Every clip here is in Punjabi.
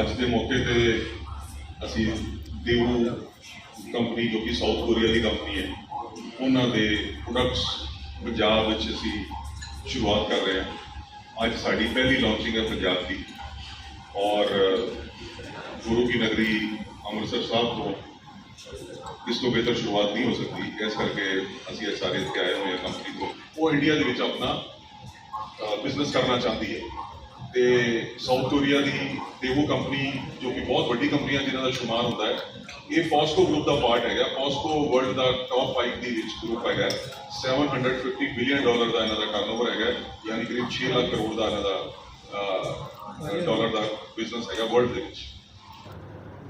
ਅੱਜ ਦੇ ਮੌਕੇ ਤੇ ਅਸੀਂ ਦੇਵੂ ਕੰਪਨੀ ਜੋ ਕਿ ਸਾਊਥ ਕੋਰੀਆ ਦੀ ਕੰਪਨੀ ਹੈ, ਉਹਨਾਂ ਦੇ ਪ੍ਰੋਡਕਟਸ ਪੰਜਾਬ ਵਿੱਚ ਅਸੀਂ ਸ਼ੁਰੂਆਤ ਕਰ ਰਹੇ ਹਾਂ ਅੱਜ ਸਾਡੀ ਪਹਿਲੀ ਲਾਂਚਿੰਗ ਹੈ ਪੰਜਾਬ ਦੀ ਔਰ ਗੁਰੂ ਕੀ ਨਗਰੀ ਅੰਮ੍ਰਿਤਸਰ ਸਾਹਿਬ ਤੋਂ ਇਸ ਤੋਂ ਬਿਹਤਰ ਸ਼ੁਰੂਆਤ ਨਹੀਂ ਹੋ ਸਕਦੀ ਇਸ ਕਰਕੇ ਅਸੀਂ ਇਹ ਸਾਰੇ ਇੱਥੇ ਆਏ ਹੋਏ ਹਾਂ ਕੰਪਨੀ ਤੋਂ ਉਹ ਇੰਡੀਆ ਦੇ ਵਿੱਚ ਆਪਣਾ ਬਿਜ਼ਨਸ ਕਰਨਾ ਚਾਹੁੰਦੀ ਹੈ ਤੇ ਸਾਊਥ ਕੋਰੀਆ ਦੀ ਦੇਵੋ ਕੰਪਨੀ ਜੋ ਕਿ ਬਹੁਤ ਵੱਡੀ ਕੰਪਨੀ ਹੈ ਜਿਨ੍ਹਾਂ ਦਾ ਸ਼ੁਮਾਰ ਹੁੰਦਾ ਹੈ, ਇਹ ਫੋਸਕੋ ਗਰੁੱਪ ਦਾ ਪਾਰਟ ਹੈਗਾ। ਫੋਸਕੋ ਵਰਲਡ ਦਾ ਟੌਪ 5 ਦੀ ਵਿੱਚ ਗਰੁੱਪ ਹੈਗਾ। 750 ਬਿਲੀਅਨ ਡਾਲਰ ਦਾ ਇਹਨਾਂ ਦਾ ਟਰਨਓਵਰ ਹੈਗਾ। ਯਾਨੀ ਕਰੀਬ 6 ਲੱਖ ਕਰੋੜ ਦਾ ਇਹਨਾਂ ਦਾ ਡਾਲਰ ਦਾ ਬਿਜ਼ਨਸ ਹੈਗਾ ਵਰਲਡ ਦੇ ਵਿੱਚ।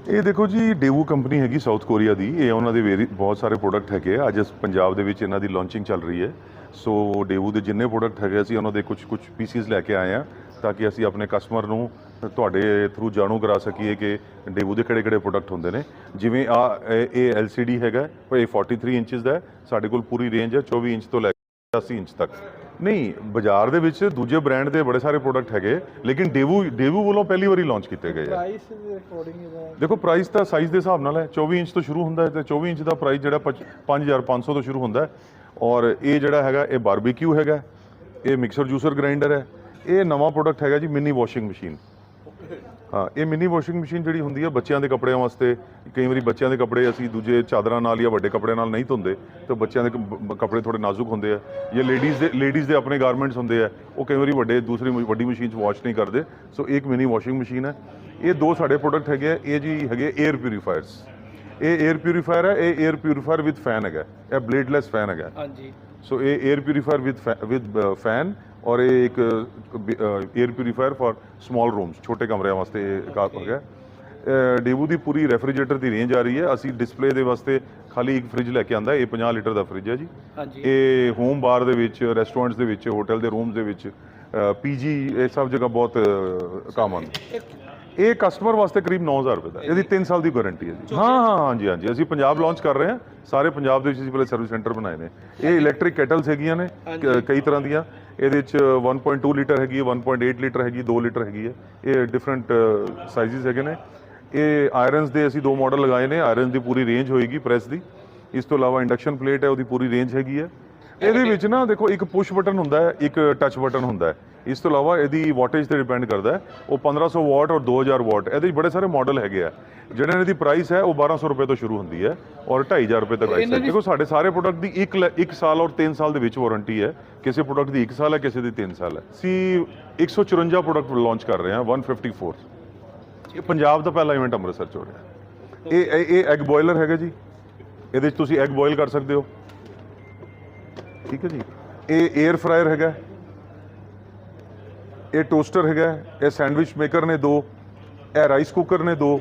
ਇਹ ਦੇਖੋ ਜੀ, ਡੇਵੂ ਕੰਪਨੀ ਹੈਗੀ ਸਾਊਥ ਕੋਰੀਆ ਦੀ। ਇਹ ਉਹਨਾਂ ਦੇ ਵੇਰੀ ਬਹੁਤ ਸਾਰੇ ਪ੍ਰੋਡਕਟ ਹੈਗੇ ਆ। ਅੱਜ ਪੰਜਾਬ ਦੇ ਵਿੱਚ ਇਹਨਾਂ ਦੀ ਲਾਂਚਿੰਗ ਚੱਲ ਰਹੀ ਹੈ। ਸੋ ਡੇਵੂ ਦੇ ਜਿੰਨੇ ਪ੍ਰੋਡਕਟ ਹੈਗੇ ਅਸੀਂ ਉਹਨਾਂ ਦੇ ਕੁਝ ਕੁਝ ਪੀਸਿਸ ਲੈ ਕੇ ਆਏ ਆ। ਤਾਂ ਕਿ ਅਸੀਂ ਆਪਣੇ ਕਸਟਮਰ ਨੂੰ ਤੁਹਾਡੇ ਥਰੂ ਜਾਣੂ ਕਰਾ ਸਕੀਏ ਕਿ ਡੇਵੂ ਦੇ ਕਿਹੜੇ ਕਿਹੜੇ ਪ੍ਰੋਡਕਟ ਹੁੰਦੇ ਨੇ। ਜਿਵੇਂ ਆ ਇਹ LCD ਹੈਗਾ ਇਹ 43 ਇੰਚਸ ਦਾ ਸਾਡੇ ਕੋਲ ਪੂਰੀ ਰੇਂਜ ਹੈ 24 ਇੰਚ ਤੋਂ ਲੈ ਕੇ 80 ਇੰਚ ਤੱਕ। ਨਹੀਂ ਬਾਜ਼ਾਰ ਦੇ ਵਿੱਚ ਦੂਜੇ ਬ੍ਰਾਂਡ ਦੇ ਬੜੇ ਸਾਰੇ ਪ੍ਰੋਡਕਟ ਹੈਗੇ ਲੇਕਿਨ ਡੇਵੂ ਡੇਵੂ ਵੱਲੋਂ ਪਹਿਲੀ ਵਾਰੀ ਲਾਂਚ ਕੀਤੇ ਗਏ ਆ। ਪ੍ਰਾਈਸ ਦੇ ਅਕੋਰਡਿੰਗ ਇਹਦਾ ਦੇਖੋ ਪ੍ਰਾਈਸ ਤਾਂ ਸਾਈਜ਼ ਦੇ ਹਿਸਾਬ ਨਾਲ ਹੈ 24 ਇੰਚ ਤੋਂ ਸ਼ੁਰੂ ਹੁੰਦਾ ਹੈ ਤੇ 24 ਇੰਚ ਦਾ ਪ੍ਰਾਈਸ ਜਿਹੜਾ ਪੱਚ- 5500 ਤੋਂ ਸ਼ੁਰੂ ਹੁੰਦਾ ਹੈ। ਔਰ ਇਹ ਜਿਹੜਾ ਹੈਗਾ ਇਹ ਬਾਰਬੀਕਿਊ ਹੈਗਾ ਇਹ ਮਿਕਸਰ ਜੂਸਰ ਗ੍ਰਾਈਂਡਰ ਹੈ ਇਹ ਨਵਾਂ ਪ੍ਰੋਡਕਟ ਹੈਗਾ ਜੀ ਮਿਨੀ ਵਾਸ਼ਿੰਗ ਮਸ਼ੀਨ ਹਾਂ ਇਹ ਮਿਨੀ ਵਾਸ਼ਿੰਗ ਮਸ਼ੀਨ ਜਿਹੜੀ ਹੁੰਦੀ ਹੈ ਬੱਚਿਆਂ ਦੇ ਕੱਪੜਿਆਂ ਵਾਸਤੇ ਕਈ ਵਾਰੀ ਬੱਚਿਆਂ ਦੇ ਕੱਪੜੇ ਅਸੀਂ ਦੂਜੇ ਚਾਦਰਾਂ ਨਾਲ ਜਾਂ ਵੱਡੇ ਕੱਪੜਿਆਂ ਨਾਲ ਨਹੀਂ ਧੋਂਦੇ ਤੇ ਬੱਚਿਆਂ ਦੇ ਕੱਪੜੇ ਥੋੜੇ ਨਾਜ਼ੁਕ ਹੁੰਦੇ ਆ। ਜਾਂ ਲੇਡੀਜ਼ ਦੇ ਲੇਡੀਜ਼ ਦੇ ਆਪਣੇ ਗਾਰਮੈਂਟਸ ਹੁੰਦੇ ਆ ਉਹ ਕਈ ਵਾਰੀ ਵੱਡੇ ਦੂਸਰੀ ਵੱਡੀ ਮਸ਼ੀਨ 'ਚ ਵਾਸ਼ ਨਹੀਂ ਕਰਦੇ। ਸੋ ਇੱਕ ਮਿਨੀ ਵਾਸ਼ਿੰਗ ਮਸ਼ੀਨ ਹੈ ਇਹ ਦੋ ਸਾਡੇ ਪ੍ਰੋਡਕਟ ਹੈਗੇ ਆ ਇਹ ਜੀ ਹੈਗੇ 에ਅਰ ਪਿਊਰੀਫਾਇਰਸ ਇਹ 에ਅਰ ਪਿਊਰੀਫਾਇਰ ਹੈ ਇਹ 에ਅਰ ਪਿਊਰੀਫਾਇਰ ਵਿਦ ਫੈਨ ਹੈਗਾ। ਇਹ ਬਲੇਡਲੈਸ ਫੈਨ ਹੈਗਾ। ਹਾਂਜੀ। ਸੋ ਇਹ air purifier with with fan ਔਰ ਇਹ ਇੱਕ air purifier for small rooms ਛੋਟੇ ਕਮਰਿਆਂ ਵਾਸਤੇ ਇਹ ਕਾਰ ਹੋ। ਗਿਆ ਡੇਵੂ ਦੀ ਪੂਰੀ ਰੈਫਰੀਜਰੇਟਰ ਦੀ ਰੇਂਜ ਆ ਰਹੀ ਹੈ। ਅਸੀਂ ਡਿਸਪਲੇ ਦੇ ਵਾਸਤੇ ਖਾਲੀ ਇੱਕ ਫ੍ਰਿਜ ਲੈ ਕੇ ਆਂਦਾ ਇਹ 50 ਲੀਟਰ ਦਾ ਫ੍ਰਿਜ ਹੈ ਜੀ। ਇਹ ਹੋਮ ਬਾਰ ਦੇ ਵਿੱਚ ਰੈਸਟੋਰੈਂਟਸ ਦੇ ਵਿੱਚ ਹੋਟਲ ਦੇ ਰੂਮਸ ਦੇ ਵਿੱਚ ਪੀਜੀ ਇਹ ਸਭ ਜਗ੍ਹਾ ਬਹੁਤ ਕੰਮ ਆਉਂਦਾ ਇਹ ਕਸਟਮਰ ਵਾਸਤੇ ਕਰੀਬ 9000 ਰੁਪਏ ਦਾ ਇਹਦੀ 3 ਸਾਲ ਦੀ ਗਾਰੰਟੀ ਹੈ ਜੀ। ਹਾਂ ਹਾਂ ਹਾਂਜੀ ਹਾਂਜੀ। ਅਸੀਂ ਪੰਜਾਬ ਲਾਂਚ ਕਰ ਰਹੇ ਹਾਂ। ਸਾਰੇ ਪੰਜਾਬ ਦੇ ਵਿੱਚ ਅਸੀਂ ਪਹਿਲੇ ਸਰਵਿਸ ਸੈਂਟਰ ਬਣਾਏ ਨੇ। ਇਹ ਇਲੈਕਟ੍ਰਿਕ ਕੈਟਲਸ ਹੈਗੀਆਂ ਨੇ ਕਈ ਤਰ੍ਹਾਂ ਦੀਆਂ। ਇਹਦੇ ਵਿੱਚ 1.2 ਲੀਟਰ ਹੈਗੀ ਹੈ 1.8 ਲੀਟਰ ਹੈਗੀ 2 ਲੀਟਰ ਹੈਗੀ ਹੈ। ਇਹ ਡਿਫਰੈਂਟ ਸਾਈਜ਼ਸ ਹੈਗੇ ਨੇ। ਇਹ ਆਇਰਨਸ ਦੇ ਅਸੀਂ ਦੋ ਮਾਡਲ ਲਗਾਏ ਨੇ। ਆਇਰਨ ਦੀ ਪੂਰੀ ਰੇਂਜ ਹੋਏਗੀ ਪ੍ਰੈਸ ਦੀ। ਇਸ ਤੋਂ ਇਲਾਵਾ ਇੰਡਕਸ਼ਨ ਪਲੇਟ ਹੈ ਉਹਦੀ ਪੂਰੀ ਰੇਂਜ ਹੈਗੀ ਹੈ। ਇਹਦੇ ਵਿੱਚ ਨਾ ਦੇਖੋ ਇੱਕ ਪੁਸ਼ ਬਟਨ ਹੁੰਦਾ ਹੈ ਇੱਕ ਟੱਚ ਬਟਨ ਹੁੰਦਾ ਹੈ। ਇਸ ਤੋਂ ਇਲਾਵਾ ਇਹਦੀ ਵਾਟੇਜ ਤੇ ਡਿਪੈਂਡ ਕਰਦਾ ਹੈ। ਉਹ 1500 ਵਾਟ ਔਰ 2000 ਵਾਟ ਇਹਦੇ ਵਿੱਚ ਬੜੇ ਸਾਰੇ ਮਾਡਲ ਹੈਗੇ ਆ। ਜਿਹੜਾ ਇਹਨਾਂ ਦੀ ਪ੍ਰਾਈਸ ਹੈ ਉਹ 1200 ਰੁਪਏ ਤੋਂ ਸ਼ੁਰੂ ਹੁੰਦੀ ਹੈ ਔਰ 2500 ਰੁਪਏ ਤੱਕ ਪ੍ਰਾਈਸ ਹੈ। ਦੇਖੋ ਸਾਡੇ ਸਾਰੇ ਪ੍ਰੋਡਕਟ ਦੀ 1 1 ਸਾਲ ਔਰ 3 ਸਾਲ ਦੇ ਵਿੱਚ ਵਾਰੰਟੀ ਹੈ। ਕਿਸੇ ਪ੍ਰੋਡਕਟ ਦੀ 1 ਸਾਲ ਹੈ ਕਿਸੇ ਦੀ 3 ਸਾਲ ਹੈ। ਅਸੀਂ 154 ਪ੍ਰੋਡਕਟ ਲਾਂਚ ਕਰ ਰਹੇ ਹਾਂ 154 ਇਹ ਪੰਜਾਬ ਦਾ ਪਹਿਲਾ ਇਵੈਂਟ ਅੰਮ੍ਰਿਤਸਰ ਚ ਹੋ ਰਿਹਾ। ਇਹ ਇਹ- ਇਹ ਐਗ ਬੋਇਲਰ ਹੈਗਾ ਜੀ। ਇਹਦੇ ਵਿੱਚ ਤੁਸੀਂ ਐਗ ਬੋਇਲ ਕਰ ਸਕਦੇ ਹੋ। ਠੀਕ ਹੈ ਜੀ ਇਹ 에ਅਰ ਫਰਾਇਰ ਹੈਗਾ ਇਹ ਟੋਸਟਰ ਹੈਗਾ ਇਹ ਸੈਂਡਵਿਚ ਮੇਕਰ ਨੇ ਦੋ ਇਹ ਰਾਈਸ ਕੁੱਕਰ ਨੇ ਦੋ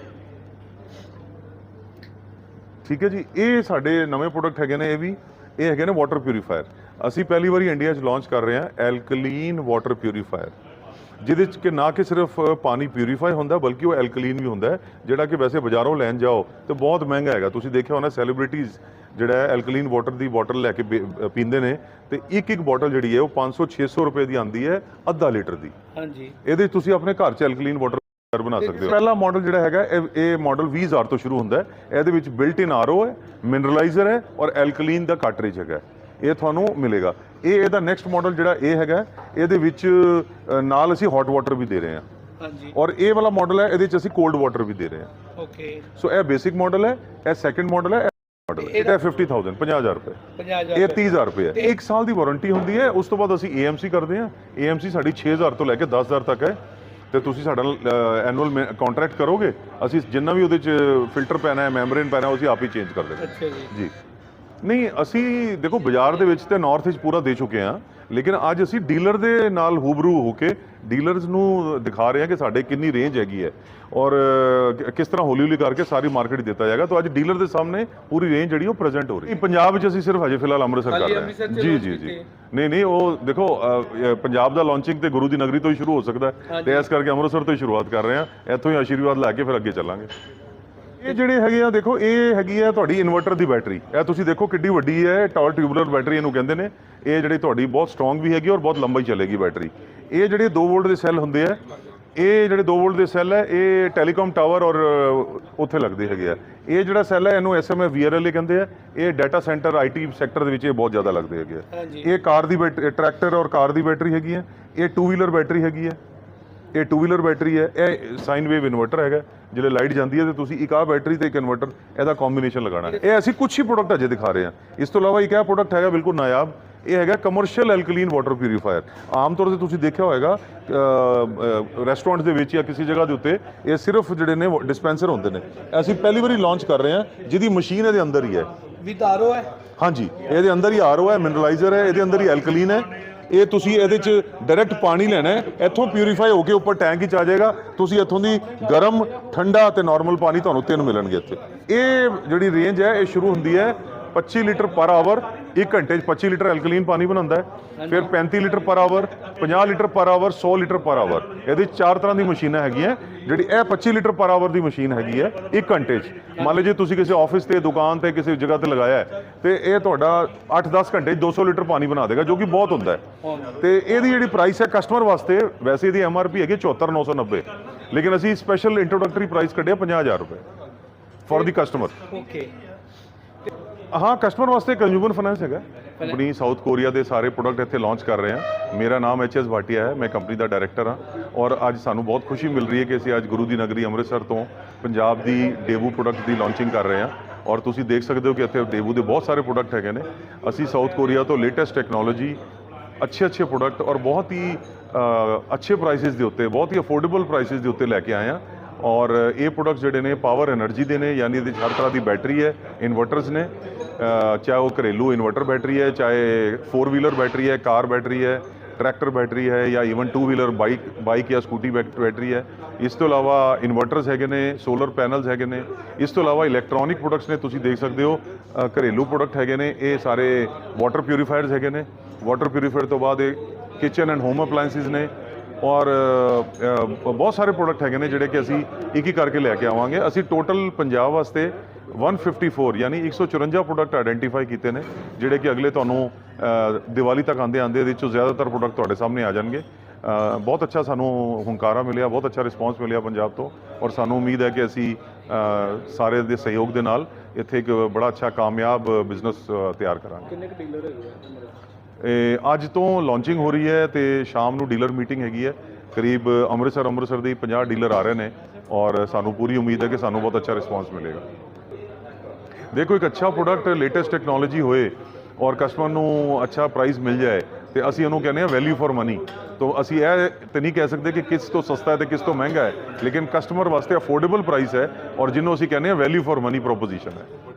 ਠੀਕ ਹੈ ਜੀ ਇਹ ਸਾਡੇ ਨਵੇਂ ਪ੍ਰੋਡਕਟ ਹੈਗੇ ਨੇ ਇਹ ਵੀ ਇਹ ਹੈਗੇ ਨੇ ਵਾਟਰ ਪਿਊਰੀਫਾਇਰ ਅਸੀਂ ਪਹਿਲੀ ਵਾਰੀ ਇੰਡੀਆ 'ਚ ਲਾਂਚ ਕਰ ਰਹੇ ਹਾਂ ਐਲਕਲੀਨ ਵਾਟਰ ਪਿਊਰੀਫਾਇਰ ਜਿਹਦੇ 'ਚ ਕਿ ਨਾ ਕਿ ਸਿਰਫ ਪਾਣੀ ਪਿਊਰੀਫਾਈ ਹੁੰਦਾ ਬਲਕਿ ਉਹ ਐਲਕਲੀਨ ਵੀ ਹੁੰਦਾ ਹੈ ਜਿਹੜਾ ਕਿ ਵੈਸੇ ਬਾਜ਼ਾਰੋਂ ਲੈਣ ਜਾਓ ਤੇ ਬਹੁਤ ਮਹਿੰਗਾ ਹੈਗਾ ਤੁਸੀਂ ਦੇਖਿਆ ਹੋਣਾ ਸੈਲੀਬ੍ਰਿਟੀਜ਼ ਜਿਹੜਾ ਐਲਕਲੀਨ ਵਾਟਰ ਦੀ ਬੋਟਲ ਲੈ ਕੇ ਪੀਂਦੇ ਨੇ ਤੇ ਇੱਕ ਇੱਕ ਬੋਟਲ ਜਿਹੜੀ ਹੈ ਉਹ 500 600 ਰੁਪਏ ਦੀ ਆਂਦੀ ਹੈ ਅੱਧਾ ਲੀਟਰ ਦੀ। ਹਾਂਜੀ। ਇਹਦੇ ਤੁਸੀਂ ਆਪਣੇ ਘਰ 'ਚ ਐਲਕਲੀਨ ਵਾਟਰ ਬਣਾ ਸਕਦੇ ਹੋ। ਪਹਿਲਾ ਮਾਡਲ ਜਿਹੜਾ ਹੈਗਾ ਇਹ ਇਹ ਮਾਡਲ 20000 ਤੋਂ ਸ਼ੁਰੂ ਹੁੰਦਾ ਹੈ। ਇਹਦੇ ਵਿੱਚ ਬਿਲਟ ਇਨ ਆਰਓ ਹੈ ਮਿਨਰਲਾਈਜ਼ਰ ਹੈ ਔਰ ਐਲਕਲੀਨ ਦਾ ਕਾਰਟ੍ਰਿਜ ਹੈਗਾ ਇਹ ਤੁਹਾਨੂੰ ਮਿਲੇਗਾ। ਇਹ ਇਹਦਾ ਨੈਕਸਟ ਮਾਡਲ ਜਿਹੜਾ ਇਹ ਹੈਗਾ ਇਹਦੇ ਵਿੱਚ ਨਾਲ ਅਸੀਂ ਹੌਟ ਵਾਟਰ ਵੀ ਦੇ ਰਹੇ ਹਾਂ। ਹਾਂਜੀ। ਔਰ ਇਹ ਵਾਲਾ ਮਾਡਲ ਹੈ ਇਹਦੇ ਵਿੱਚ ਅਸੀਂ ਕੋਲਡ ਵਾਟਰ ਵੀ ਦੇ ਰਹੇ ਹਾਂ। ਓਕੇ ਸੋ ਇਹ ਬੇਸਿਕ ਮਾਡਲ ਹੈ ਇਹ ਸੈਕੰਡ ਮਾਡਲ ਹੈ ਮਾਡਲ ਹੈ ਇਹ 50000 50000 ਰੁਪਏ। 50000 ਇਹ 30000 ਰੁਪਏ ਹੈ। ਇੱਕ ਸਾਲ ਦੀ ਵਾਰੰਟੀ ਹੁੰਦੀ ਹੈ ਉਸ ਤੋਂ ਬਾਅਦ ਅਸੀਂ AMC ਕਰਦੇ ਹਾਂ। AMC ਸਾਡੀ 6000 ਤੋਂ ਲੈ ਕੇ 10000 ਤੱਕ ਹੈ। ਤੇ ਤੁਸੀਂ ਸਾਡਾ ਐਨੂਅਲ ਕੰਟਰੈਕਟ ਕਰੋਗੇ ਅਸੀਂ ਜਿੰਨਾ ਵੀ ਉਹਦੇ ਚ ਫਿਲਟਰ ਪੈਣਾ ਹੈ ਮੈਮਬ੍ਰੇਨ ਪੈਣਾ ਉਹ ਅਸੀਂ ਆਪ ਹੀ ਚੇਂਜ ਕਰ ਦੇਵਾਂਗੇ ਅੱਛਾ ਜੀ। ਜੀ। ਨਹੀਂ ਅਸੀਂ ਦੇਖੋ ਬਾਜ਼ਾਰ ਦੇ ਵਿੱਚ ਤੇ ਨਾਰਥ ਵਿੱਚ ਪੂਰਾ ਦੇ ਚੁੱਕੇ ਹਾਂ ਲੇਕਿਨ ਅੱਜ ਅਸੀਂ ਡੀਲਰ ਦੇ ਨਾਲ ਹੂਬਰੂ ਹੋ ਕੇ ਡੀਲਰਸ ਨੂੰ ਦਿਖਾ ਰਹੇ ਹਾਂ ਕਿ ਸਾਡੇ ਕਿੰਨੀ ਰੇਂਜ ਹੈਗੀ ਹੈ ਔਰ ਕਿਸ ਤਰ੍ਹਾਂ ਹੌਲੀ ਹੌਲੀ ਕਰਕੇ ਸਾਰੀ ਮਾਰਕੀਟ ਦਿੱਤਾ ਜਾਏਗਾ। ਤਾਂ ਅੱਜ ਡੀਲਰ ਦੇ ਸਾਹਮਣੇ ਪੂਰੀ ਰੇਂਜ ਜਿਹੜੀ ਉਹ ਪ੍ਰੈਜ਼ੈਂਟ ਹੋ ਰਹੀ ਹੈ। ਪੰਜਾਬ ਵਿੱਚ ਅਸੀਂ ਸਿਰਫ ਹਜੇ ਫਿਲਹਾਲ ਅੰਮ੍ਰਿਤਸਰ ਕਰ ਰਹੇ ਹਾਂ। ਜੀ ਜੀ। ਜੀ। ਨਹੀਂ ਨਹੀਂ ਉਹ ਦੇਖੋ ਪੰਜਾਬ ਦਾ ਲਾਂਚਿੰਗ ਤੇ ਗੁਰੂ ਦੀ ਨਗਰੀ ਤੋਂ ਹੀ ਸ਼ੁਰੂ ਹੋ ਸਕਦਾ ਹੈ। ਤੇ ਇਸ ਕਰਕੇ ਅੰਮ੍ਰਿਤਸਰ ਤੋਂ ਹੀ ਸ਼ੁਰੂਆਤ ਕਰ ਰਹੇ ਹਾਂ। ਇੱਥੋਂ ਹੀ ਆਸ਼ੀਰਵਾਦ ਲੈ ਕੇ ਫਿਰ ਅੱਗੇ ਚੱਲਾਂਗੇ। ਇਹ ਜਿਹੜੇ ਹੈਗੇ ਆ ਦੇਖੋ ਇਹ ਹੈਗੀ ਆ ਤੁਹਾਡੀ ਇਨਵਰਟਰ ਦੀ ਬੈਟਰੀ। ਇਹ ਤੁਸੀਂ ਦੇਖੋ ਕਿੱਡੀ ਵੱਡੀ ਹੈ ਟਾਲ ਟਿਊਬੂਲਰ ਬੈਟਰੀ ਇਹਨੂੰ ਕਹਿੰਦੇ ਨੇ। ਇਹ ਜਿਹੜੀ ਤੁਹਾਡੀ ਬਹੁਤ ਸਟਰੋਂਗ ਵੀ ਹੈਗੀ ਔਰ ਬਹੁਤ ਲੰਬੀ ਚੱਲੇਗੀ ਬੈਟਰੀ। ਇਹ ਜਿਹੜੇ 2 ਵੋਲਟ ਦੇ ਸੈੱਲ ਹੁੰਦੇ ਆ ਇਹ ਜਿਹੜੇ 2 ਵੋਲਟ ਦੇ ਸੈੱਲ ਹੈ ਇਹ ਟੈਲੀਕਾਮ ਟਾਵਰ ਔਰ ਉੱਥੇ ਲੱਗਦੇ ਹੈਗੇ ਆ। ਇਹ ਜਿਹੜਾ ਸੈੱਲ ਹੈ ਇਹਨੂੰ ਐਸਐਮਏ ਵੀਆਰਐਲ ਕਹਿੰਦੇ ਆ। ਇਹ ਡਾਟਾ ਸੈਂਟਰ ਆਈਟੀ ਸੈਕਟਰ ਦੇ ਵਿੱਚ ਇਹ ਬਹੁਤ ਜ਼ਿਆਦਾ ਲੱਗਦੇ ਹੈਗੇ ਆ। ਇਹ ਕਾਰ ਦੀ ਬੈਟਰੀ ਟਰੈਕਟਰ ਔਰ ਕਾਰ ਦੀ ਬੈਟਰੀ ਹੈਗੀ ਹੈ ਇਹ 2 ਵੀਲਰ ਬੈਟਰੀ ਹੈਗੀ ਹੈ ਇਹ 2 ਵੀਲਰ ਬੈਟਰੀ ਹੈ ਇਹ ਸਾਈਨ ਵੇਵ ਇਨਵਰਟਰ ਹੈਗਾ ਜਿਹੜੇ ਲਾਈਟ ਜਾਂਦੀ ਹੈ ਤੇ ਤੁਸੀਂ ਇੱਕ ਆ ਬੈਟਰੀ ਤੇ ਇੱਕ ਇਨਵਰਟਰ ਇਹਦਾ ਕੰਬੀਨੇਸ਼ਨ ਲਗਾਉਣਾ ਹੈ। ਇਹ ਅਸੀਂ ਕੁਝ ਹੀ ਪ੍ਰੋਡਕਟ ਅਜੇ ਦਿਖਾ ਰਹੇ ਹਾਂ। ਇਸ ਤੋਂ ਇਲਾਵਾ ਇੱਕ ਇਹ ਪ੍ਰੋਡਕਟ ਹੈਗਾ ਬਿਲਕੁਲ ਨਾਯਾਬ ਇਹ ਹੈਗਾ ਕਮਰਸ਼ੀਅਲ ਐਲਕਲੀਨ ਵਾਟਰ ਪਿਊਰੀਫਾਇਰ ਆਮ ਤੌਰ ਤੇ ਤੁਸੀਂ ਦੇਖਿਆ ਹੋਵੇਗਾ ਰੈਸਟੋਰੈਂਟ ਦੇ ਵਿੱਚ ਜਾਂ ਕਿਸੇ ਜਗ੍ਹਾ ਦੇ ਉੱਤੇ ਇਹ ਸਿਰਫ ਜਿਹੜੇ ਨੇ ਡਿਸਪੈਂਸਰ ਹੁੰਦੇ ਨੇ। ਅਸੀਂ ਪਹਿਲੀ ਵਾਰੀ ਲਾਂਚ ਕਰ ਰਹੇ ਹਾਂ ਜਿਹਦੀ ਮਸ਼ੀਨ ਇਹਦੇ ਅੰਦਰ ਹੀ ਹੈ। ਵਿਦ ਆਰਓ ਹੈ? ਹਾਂਜੀ ਇਹਦੇ ਅੰਦਰ ਹੀ ਆਰਓ ਹੈ ਮਿਨਰਲਾਈਜ਼ਰ ਹੈ ਇਹਦੇ ਅੰਦਰ ਹੀ ਐਲਕਲੀਨ ਹੈ। ਇਹ ਤੁਸੀਂ ਇਹਦੇ ਚ ਡਾਇਰੈਕਟ ਪਾਣੀ ਲੈਣਾ ਹੈ। ਇੱਥੋਂ ਪਿਊਰੀਫਾਈ ਹੋ ਕੇ ਉੱਪਰ ਟੈਂਕ 'ਚ ਆ ਜਾਏਗਾ। ਤੁਸੀਂ ਇੱਥੋਂ ਦੀ ਗਰਮ, ਠੰਡਾ ਤੇ ਨਾਰਮਲ ਪਾਣੀ ਤੁਹਾਨੂੰ ਤਿੰਨ ਮਿਲਣਗੇ ਇੱਥੇ। ਇਹ ਜਿਹੜੀ ਰੇਂਜ ਹੈ, ਇਹ ਸ਼ੁਰੂ ਹੁੰਦੀ ਹੈ 25 ਲੀਟਰ ਪਰ ਆਵਰ 1 ਘੰਟੇ 'ਚ 25 ਲੀਟਰ ਐਲਕਲੀਨ ਪਾਣੀ ਬਣਾਉਂਦਾ ਹੈ। ਫਿਰ 35 litre per hour 50 litre per hour 100 litre per hour ਇਹਦੇ ਚਾਰ ਤਰ੍ਹਾਂ ਦੀ ਮਸ਼ੀਨਾਂ ਹੈਗੀਆਂ, ਜਿਹੜੀ ਇਹ 25 ਲੀਟਰ ਪਰ ਆਵਰ ਦੀ ਮਸ਼ੀਨ ਹੈਗੀ ਹੈ 1 ਘੰਟੇ 'ਚ। ਮੰਨ ਲਓ ਜੇ ਤੁਸੀਂ ਕਿਸੇ ਆਫਿਸ ਤੇ, ਦੁਕਾਨ ਤੇ, ਕਿਸੇ ਜਗ੍ਹਾ ਤੇ ਲਗਾਇਆ ਹੈ, ਤੇ ਇਹ ਤੁਹਾਡਾ 8-10 ਘੰਟੇ 'ਚ 200 ਲੀਟਰ ਪਾਣੀ ਬਣਾ ਦੇਗਾ, ਜੋ ਕਿ ਬਹੁਤ ਹੁੰਦਾ ਹੈ। ਤੇ ਇਹਦੀ ਜਿਹੜੀ ਪ੍ਰਾਈਸ ਹੈ ਕਸਟਮਰ ਵਾਸਤੇ, ਵੈਸੇ ਇਹਦੀ ਐਮਆਰਪੀ ਹੈਗੀ 74990 ਲੇਕਿਨ ਅਸੀਂ ਸਪੈਸ਼ਲ ਇੰਟਰੋਡਕਟਰੀ ਪ੍ਰਾਈਸ ਕੱਢਿਆ 50000 ਰੁਪਏ। ਫॉर ਦੀ ਕਸਟਮਰ ਓਕੇ ਹਾਂ ਕਸਟਮਰ ਵਾਸਤੇ ਕੰਜ਼ਿਊਮਰ ਫਾਈਨੈਂਸ ਹੈਗਾ। ਆਪਣੀ ਸਾਊਥ ਕੋਰੀਆ ਦੇ ਸਾਰੇ ਪ੍ਰੋਡਕਟ ਇੱਥੇ ਲਾਂਚ ਕਰ ਰਹੇ ਹਾਂ। ਮੇਰਾ ਨਾਮ ਐਚ ਐਸ ਭਾਟੀਆ ਹੈ ਮੈਂ ਕੰਪਨੀ ਦਾ ਡਾਇਰੈਕਟਰ ਹਾਂ। ਔਰ ਅੱਜ ਸਾਨੂੰ ਬਹੁਤ ਖੁਸ਼ੀ ਮਿਲ ਰਹੀ ਹੈ ਕਿ ਅਸੀਂ ਅੱਜ ਗੁਰੂ ਦੀ ਨਗਰੀ ਅੰਮ੍ਰਿਤਸਰ ਤੋਂ ਪੰਜਾਬ ਦੀ ਡੇਬੂ ਪ੍ਰੋਡਕਟ ਦੀ ਲਾਂਚਿੰਗ ਕਰ ਰਹੇ ਹਾਂ। ਔਰ ਤੁਸੀਂ ਦੇਖ ਸਕਦੇ ਹੋ ਕਿ ਇੱਥੇ ਡੇਬੂ ਦੇ ਬਹੁਤ ਸਾਰੇ ਪ੍ਰੋਡਕਟ ਹੈਗੇ ਨੇ। ਅਸੀਂ ਸਾਊਥ ਕੋਰੀਆ ਤੋਂ ਲੇਟੈਸਟ ਟੈਕਨੋਲੋਜੀ ਅੱਛੇ ਅੱਛੇ ਪ੍ਰੋਡਕਟ ਔਰ ਬਹੁਤ ਹੀ ਅੱਛੇ ਪ੍ਰਾਈਸਿਸ ਦੇ ਉੱਤੇ ਬਹੁਤ ਹੀ ਅਫੋਰਡੇਬਲ ਪ੍ਰਾਈਸਿਸ ਦੇ ਉੱਤੇ ਲੈ ਕੇ ਆਏ ਹਾਂ। ਔਰ ਇਹ ਪ੍ਰੋਡਕਟਸ ਜਿਹੜੇ ਨੇ ਪਾਵਰ એનર્ਜੀ ਦੇ ਨੇ, ਯਾਨੀ ਇਹਦੇ ਹਰ ਤਰ੍ਹਾਂ ਦੀ ਬੈਟਰੀ ਹੈ ਇਨਵਰਟਰਸ ਨੇ। ਚਾਹੇ ਉਹ ਘਰੇਲੂ ਇਨਵਰਟਰ ਬੈਟਰੀ ਹੈ, ਚਾਹੇ ਫੋਰ ਵੀਲਰ ਬੈਟਰੀ ਹੈ ਕਾਰ ਬੈਟਰੀ ਹੈ ਟਰੈਕਟਰ ਬੈਟਰੀ ਹੈ ਜਾਂ even two wheeler bike bike ਜਾਂ ਸਕੂਟੀ ਬੈਟਰੀ ਹੈ। ਇਸ ਤੋਂ ਇਲਾਵਾ ਇਨਵਰਟਰਸ ਹੈਗੇ ਨੇ ਸੋਲਰ ਪੈਨਲਸ ਹੈਗੇ ਨੇ। ਇਸ ਤੋਂ ਇਲਾਵਾ ਇਲੈਕਟ੍ਰੋਨਿਕ ਪ੍ਰੋਡਕਟਸ ਨੇ, ਤੁਸੀਂ ਦੇਖ ਸਕਦੇ ਹੋ। ਘਰੇਲੂ ਪ੍ਰੋਡਕਟ ਹੈਗੇ ਨੇ, ਇਹ ਸਾਰੇ ਵਾਟਰ ਪਿਊਰੀਫਾਇਰਸ ਹੈਗੇ ਨੇ। ਵਾਟਰ ਪਿਊਰੀਫਾਇਰ ਤੋਂ ਬਾਅਦ ਇਹ ਕਿਚਨ ਐਂਡ ਹੋਮ ਅਪਲਾਈਐਂਸਿਸ ਨੇ। ਔਰ ਬਹੁਤ ਸਾਰੇ ਪ੍ਰੋਡਕਟ ਹੈਗੇ ਨੇ ਜਿਹੜੇ ਕਿ ਅਸੀਂ ਇੱਕ ਹੀ ਕਰਕੇ ਲੈ ਕੇ ਆਵਾਂਗੇ। ਅਸੀਂ ਟੋਟਲ ਪੰਜਾਬ ਵਾਸਤੇ 154 ਯਾਨੀ 154 ਪ੍ਰੋਡਕਟ ਆਇਡੈਂਟੀਫਾਈ ਕੀਤੇ ਨੇ, ਜਿਹੜੇ ਕਿ ਅਗਲੇ ਤੁਹਾਨੂੰ ਦੀਵਾਲੀ ਤੱਕ ਆਂਦੇ ਆਂਦੇ ਇਹਦੇ ਵਿੱਚੋਂ ਜ਼ਿਆਦਾਤਰ ਪ੍ਰੋਡਕਟ ਤੁਹਾਡੇ ਸਾਹਮਣੇ ਆ ਜਾਣਗੇ। ਬਹੁਤ ਅੱਛਾ ਸਾਨੂੰ ਹੁੰਕਾਰਾ ਮਿਲਿਆ, ਬਹੁਤ ਅੱਛਾ ਰਿਸਪਾਂਸ ਮਿਲਿਆ ਪੰਜਾਬ ਤੋਂ ਔਰ ਸਾਨੂੰ ਉਮੀਦ ਹੈ ਕਿ ਅਸੀਂ ਸਾਰੇ ਦੇ ਸਹਿਯੋਗ ਦੇ ਨਾਲ ਇੱਥੇ ਇੱਕ ਬੜਾ ਅੱਛਾ ਕਾਮਯਾਬ ਬਿਜ਼ਨਸ ਤਿਆਰ ਕਰਾਂਗੇ। ਕਿੰਨੇ ਡੀਲਰ ਹੈਗੇ ਅੱਜ ਤੋਂ ਲਾਂਚਿੰਗ ਹੋ ਰਹੀ ਹੈ ਤੇ ਸ਼ਾਮ ਨੂੰ ਡੀਲਰ ਮੀਟਿੰਗ ਹੈਗੀ ਹੈ। ਕਰੀਬ ਅੰਮ੍ਰਿਤਸਰ ਅੰਮ੍ਰਿਤਸਰ ਦੇ 50 ਡੀਲਰ ਆ ਰਹੇ ਨੇ ਔਰ ਸਾਨੂੰ ਪੂਰੀ ਉਮੀਦ ਹੈ ਕਿ ਸਾਨੂੰ ਬਹੁਤ ਅੱਛਾ ਰਿਸਪਾਂਸ ਮਿਲੇਗਾ। ਦੇਖੋ, ਇੱਕ ਅੱਛਾ ਪ੍ਰੋਡਕਟ ਲੇਟੈਸਟ ਟੈਕਨੋਲੋਜੀ ਹੋਏ ਔਰ ਕਸਟਮਰ ਨੂੰ ਅੱਛਾ ਪ੍ਰਾਈਸ ਮਿਲ ਜਾਏ ਤੇ ਅਸੀਂ ਉਹਨੂੰ ਕਹਿੰਦੇ ਆ ਵੈਲਿਊ ਫॉर ਮਨੀ ਤੋਂ ਅਸੀਂ ਇਹ ਤੇ ਨਹੀਂ ਕਹਿ ਸਕਦੇ ਕਿ ਕਿਸ ਤੋਂ ਸਸਤਾ ਹੈ ਤੇ ਕਿਸ ਤੋਂ ਮਹਿੰਗਾ ਹੈ, ਲੇਕਿਨ ਕਸਟਮਰ ਵਾਸਤੇ ਅਫੋਰਡੇਬਲ ਪ੍ਰਾਈਸ ਹੈ ਔਰ ਜਿਹਨੂੰ ਅਸੀਂ ਕਹਿੰਦੇ ਆ ਵੈਲਿਊ ਫॉर ਮਨੀ ਪ੍ਰੋਪੋਜੀਸ਼ਨ ਹੈ।